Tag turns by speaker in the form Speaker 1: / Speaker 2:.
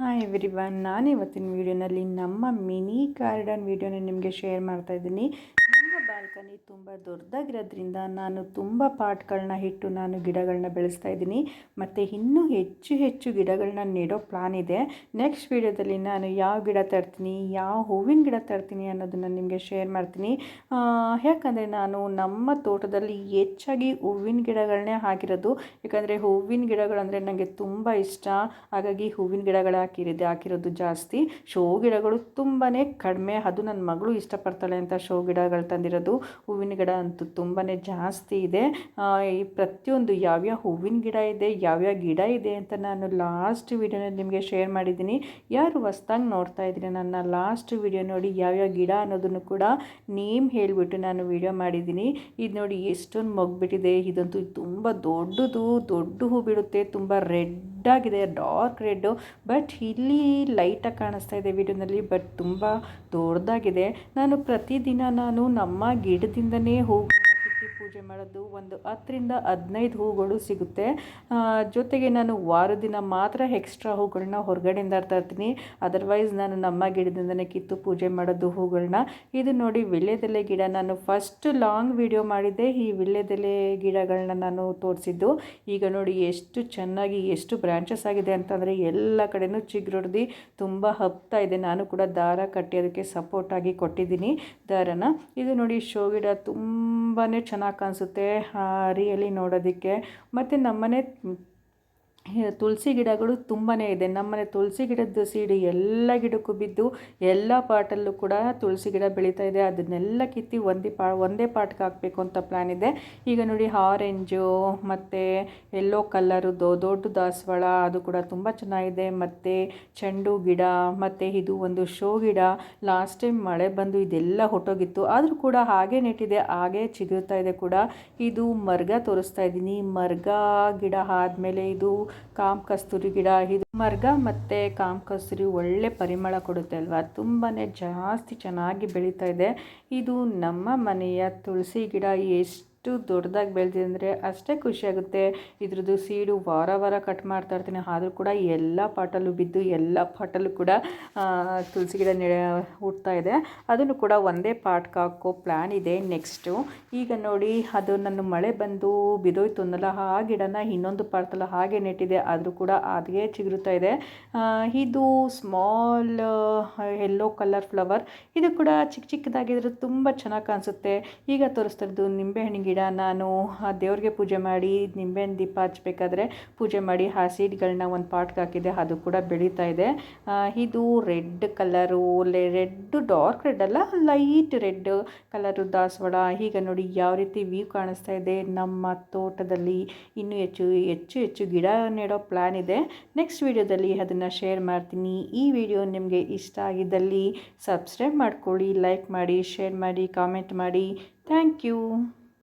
Speaker 1: Hi every ನಾನು ಇವತ್ತಿನ ವೀಡಿಯೋನಲ್ಲಿ ನಮ್ಮ ಮಿನಿ ಗಾರ್ಡನ್ ವೀಡಿಯೋನ ನಿಮಗೆ ಶೇರ್ ಮಾಡ್ತಾ ಇದ್ದೀನಿ. ಬಾಲ್ಕನಿ ತುಂಬ ದೊಡ್ಡದಾಗಿರೋದ್ರಿಂದ ನಾನು ತುಂಬ ಪಾಟ್ಗಳನ್ನ ಇಟ್ಟು ನಾನು ಗಿಡಗಳನ್ನ ಬೆಳೆಸ್ತಾ ಇದ್ದೀನಿ. ಮತ್ತು ಇನ್ನೂ ಹೆಚ್ಚು ಹೆಚ್ಚು ಗಿಡಗಳನ್ನ ನೆಡೋ ಪ್ಲಾನ್ ಇದೆ. ನೆಕ್ಸ್ಟ್ ವೀಡಿಯೋದಲ್ಲಿ ನಾನು ಯಾವ ಗಿಡ ತರ್ತೀನಿ, ಯಾವ ಹೂವಿನ ಗಿಡ ತರ್ತೀನಿ ಅನ್ನೋದನ್ನು ನಿಮಗೆ ಶೇರ್ ಮಾಡ್ತೀನಿ. ಯಾಕಂದರೆ ನಾನು ನಮ್ಮ ತೋಟದಲ್ಲಿ ಹೆಚ್ಚಾಗಿ ಹೂವಿನ ಗಿಡಗಳನ್ನೇ ಹಾಕಿರೋದು. ಯಾಕಂದರೆ ಹೂವಿನ ಗಿಡಗಳಂದರೆ ನನಗೆ ತುಂಬ ಇಷ್ಟ. ಹಾಗಾಗಿ ಹೂವಿನ ಗಿಡಗಳು ಹಾಕಿರೋದು ಹಾಕಿರೋದು ಜಾಸ್ತಿ. ಶೋ ಗಿಡಗಳು ತುಂಬಾ ಕಡಿಮೆ. ಅದು ನನ್ನ ಮಗಳು ಇಷ್ಟಪಡ್ತಾಳೆ ಅಂತ ಶೋ ಗಿಡಗಳು ತಂದಿರೋದು. ಹೂವಿನ ಗಿಡ ಅಂತೂ ತುಂಬಾ ಜಾಸ್ತಿ ಇದೆ. ಈ ಪ್ರತಿಯೊಂದು ಯಾವ್ಯಾವ ಹೂವಿನ ಗಿಡ ಇದೆ, ಯಾವ್ಯಾವ ಗಿಡ ಇದೆ ಅಂತ ನಾನು ಲಾಸ್ಟ್ ವೀಡಿಯೋನಲ್ಲಿ ನಿಮಗೆ ಶೇರ್ ಮಾಡಿದ್ದೀನಿ. ಯಾರು ಹೊಸ್ದಾಗಿ ನೋಡ್ತಾ ಇದ್ದೀನಿ ನನ್ನ ಲಾಸ್ಟ್ ವಿಡಿಯೋ ನೋಡಿ ಯಾವ್ಯಾವ ಗಿಡ ಅನ್ನೋದನ್ನು ಕೂಡ ನೇಮ್ ಹೇಳಿಬಿಟ್ಟು ನಾನು ವೀಡಿಯೋ ಮಾಡಿದ್ದೀನಿ. ಇದು ನೋಡಿ ಎಷ್ಟೊಂದು ಮಗ್ಬಿಟ್ಟಿದೆ. ಇದಂತೂ ತುಂಬ ದೊಡ್ಡದು, ದೊಡ್ಡ ಹೂ ಬಿಡುತ್ತೆ, ತುಂಬ ರೆಡ್ ಆಗಿದೆ ಡಾರ್ಕ್ ರೆಡ್ಡು. ಬಟ್ ಇಲ್ಲಿ ಲೈಟಾಗಿ ಕಾಣಿಸ್ತಾ ಇದೆ ವಿಡಿಯೋನಲ್ಲಿ ಬಟ್ ತುಂಬ ದೊಡ್ಡದಾಗಿದೆ. ನಾನು ಪ್ರತಿದಿನ ನಾನು ನಮ್ಮ ಗಿಡದಿಂದನೇ ಹೂಗಳನ್ನ ಪೂಜೆ ಮಾಡೋದು ಒಂದು ಹತ್ತರಿಂದ ಹದಿನೈದು ಹೂಗಳು ಸಿಗುತ್ತೆ. ಜೊತೆಗೆ ನಾನು ವಾರ ದಿನ ಮಾತ್ರ ಎಕ್ಸ್ಟ್ರಾ ಹೂಗಳನ್ನ ಹೊರಗಡೆಯಿಂದ ತರ್ತೀನಿ ಅದರ್ವೈಸ್ ನಾನು ನಮ್ಮ ಗಿಡದಿಂದನೇ ಕಿತ್ತು ಪೂಜೆ ಮಾಡೋದು ಹೂಗಳನ್ನ. ಇದು ನೋಡಿ ವಿಳ್ಯದೆಲೆ ಗಿಡ ನಾನು ಫಸ್ಟ್ ಲಾಂಗ್ ವಿಡಿಯೋ ಮಾಡಿದ್ದೆ. ಈ ವಿಳ್ಯದೆಲೆ ಗಿಡಗಳನ್ನ ನಾನು ತೋರಿಸಿದ್ದು. ಈಗ ನೋಡಿ ಎಷ್ಟು ಚೆನ್ನಾಗಿ ಎಷ್ಟು ಬ್ರಾಂಚಸ್ ಆಗಿದೆ ಅಂತಂದರೆ ಎಲ್ಲ ಕಡೆನೂ ಚಿಗುರೊಡ್ದು ತುಂಬ ಹಬ್ತಾ ಇದೆ. ನಾನು ಕೂಡ ದಾರ ಕಟ್ಟಿ ಅದಕ್ಕೆ ಸಪೋರ್ಟ್ ಆಗಿ ಕೊಟ್ಟಿದ್ದೀನಿ. ದಾರನ. ಇದು ನೋಡಿ ಶೋ ಗಿಡ ತುಂಬಾ ಚೆನ್ನಾಗಿ ಕಾಣಿಸುತ್ತೆ ರಿಯಲಿ ನೋಡೋದಕ್ಕೆ. ಮತ್ತು ನಮ್ಮನೆ ತುಳಸಿ ಗಿಡಗಳು ತುಂಬಾ ಇದೆ. ನಮ್ಮನೆ ತುಳಸಿ ಗಿಡದ ಸೀಡು ಎಲ್ಲ ಗಿಡಕ್ಕೂ ಬಿದ್ದು ಎಲ್ಲ ಪಾಟಲ್ಲೂ ಕೂಡ ತುಳಸಿ ಗಿಡ ಬೆಳೀತಾ ಇದೆ. ಅದನ್ನೆಲ್ಲ ಕಿತ್ತಿ ಒಂದೇ ಪಾ, ಒಂದೇ ಪಾಟ್ಗೆ ಹಾಕಬೇಕು ಅಂತ ಪ್ಲ್ಯಾನ್ ಇದೆ. ಈಗ ನೋಡಿ ಆರೆಂಜು ಮತ್ತು ಎಲ್ಲೋ ಕಲ್ಲರು ದೊಡ್ಡ ದಾಸವಾಳ ಅದು ಕೂಡ ತುಂಬ ಚೆನ್ನಾಗಿದೆ. ಮತ್ತು ಚೆಂಡು ಗಿಡ, ಮತ್ತು ಇದು ಒಂದು ಶೋ ಗಿಡ. ಲಾಸ್ಟ್ ಟೈಮ್ ಮಳೆ ಬಂದು ಇದೆಲ್ಲ ಹೊಟ್ಟೋಗಿತ್ತು. ಆದರೂ ಕೂಡ ಹಾಗೆ ನೆಟ್ಟಿದೆ, ಹಾಗೆ ಚಿಗುರ್ತಾ ಇದೆ ಕೂಡ. ಇದು ಮರ್ಗ ತೋರಿಸ್ತಾ ಇದ್ದೀನಿ. ಮರ್ಗ ಗಿಡ ಆದಮೇಲೆ ಇದು ಕಾಮ್ ಕಸ್ತೂರಿ ಗಿಡ, ಇದು ಮರ್ಗ ಮತ್ತು ಕಾಮ್ ಕಸ್ತೂರಿ ಒಳ್ಳೆ ಪರಿಮಳ ಕೊಡುತ್ತೆ ಅಲ್ವಾ? ತುಂಬಾ ಜಾಸ್ತಿ ಚೆನ್ನಾಗಿ ಬೆಳೀತಾ ಇದೆ. ಇದು ನಮ್ಮ ಮನೆಯ ತುಳಸಿ ಗಿಡ ಎಷ್ಟು ದೊಡ್ಡದಾಗಿ ಬೆಳೆದಿದೆ ಅಂದರೆ ಅಷ್ಟೇ ಖುಷಿಯಾಗುತ್ತೆ ಇದ್ರದ್ದು ಸೀಡು ವಾರ ವಾರ ಕಟ್ ಮಾಡ್ತಾ ಇರ್ತೀನಿ. ಆದರೂ ಕೂಡ ಎಲ್ಲ ಪಾಟಲ್ಲೂ ಬಿದ್ದು ಎಲ್ಲ ಪಾಟಲ್ಲೂ ಕೂಡ ತುಳಸಿ ಗಿಡ ಹುಟ್ತಾ ಇದೆ. ಅದನ್ನು ಕೂಡ ಒಂದೇ ಪಾಟ್ಗೆ ಹಾಕೋ ಪ್ಲ್ಯಾನ್ ಇದೆ ನೆಕ್ಸ್ಟು ಈಗ ನೋಡಿ, ಅದು ನನ್ನ ಮಳೆ ಬಂದು ಬಿದೋಯ್ತು ಅನ್ನಲ್ಲ. ಆ ಗಿಡನ ಇನ್ನೊಂದು ಪಾಟಲ್ಲ ಹಾಗೆ ನೆಟ್ಟಿದೆ. ಆದರೂ ಕೂಡ ಅದೇ ಚಿಗುರುತ್ತಾ ಇದೆ. ಇದು ಸ್ಮಾಲ್ ಎಲ್ಲೋ ಕಲರ್ ಫ್ಲವರ್ ಇದು ಕೂಡ ಚಿಕ್ಕ ಚಿಕ್ಕದಾಗಿದ್ರೆ ತುಂಬ ಚೆನ್ನಾಗಿ ಕಾಣಿಸುತ್ತೆ. ಈಗ ತೋರಿಸ್ತಾ ಇರೋದು ನಿಂಬೆಹಣ್ಣಿನ ಗಿಡ, ನಾನು ಆ ದೇವ್ರಿಗೆ ಪೂಜೆ ಮಾಡಿ ನಿಂಬೆಹಣ್ಣು ದೀಪ ಹಚ್ಚಬೇಕಾದ್ರೆ ಪೂಜೆ ಮಾಡಿ ಆ ಸೀಡ್ಗಳನ್ನ ಒಂದು ಪಾಟ್ಗೆ ಹಾಕಿದೆ ಅದು ಕೂಡ ಬೆಳೀತಾ ಇದೆ. ಇದು red colour red dark red ಅಲ್ಲ, ಲೈಟ್ ರೆಡ್ ಕಲರು ದಾಸವಾಳ. ಈಗ ನೋಡಿ ಯಾವ ರೀತಿ ವ್ಯೂ ಕಾಣಿಸ್ತಾ ಇದೆ ನಮ್ಮ ತೋಟದಲ್ಲಿ. ಇನ್ನೂ ಹೆಚ್ಚು ಹೆಚ್ಚು ಹೆಚ್ಚು ಗಿಡ ನೆಡೋ ಪ್ಲ್ಯಾನ್ ಇದೆ. ನೆಕ್ಸ್ಟ್ ವಿಡಿಯೋದಲ್ಲಿ ಅದನ್ನು ಶೇರ್ ಮಾಡ್ತೀನಿ. ಈ ವಿಡಿಯೋ ನಿಮಗೆ ಇಷ್ಟ ಆಗಿದ್ದಲ್ಲಿ ಸಬ್ಸ್ಕ್ರೈಬ್ ಮಾಡ್ಕೊಳ್ಳಿ, ಲೈಕ್ ಮಾಡಿ, ಶೇರ್ ಮಾಡಿ, ಕಾಮೆಂಟ್ ಮಾಡಿ. Thank you.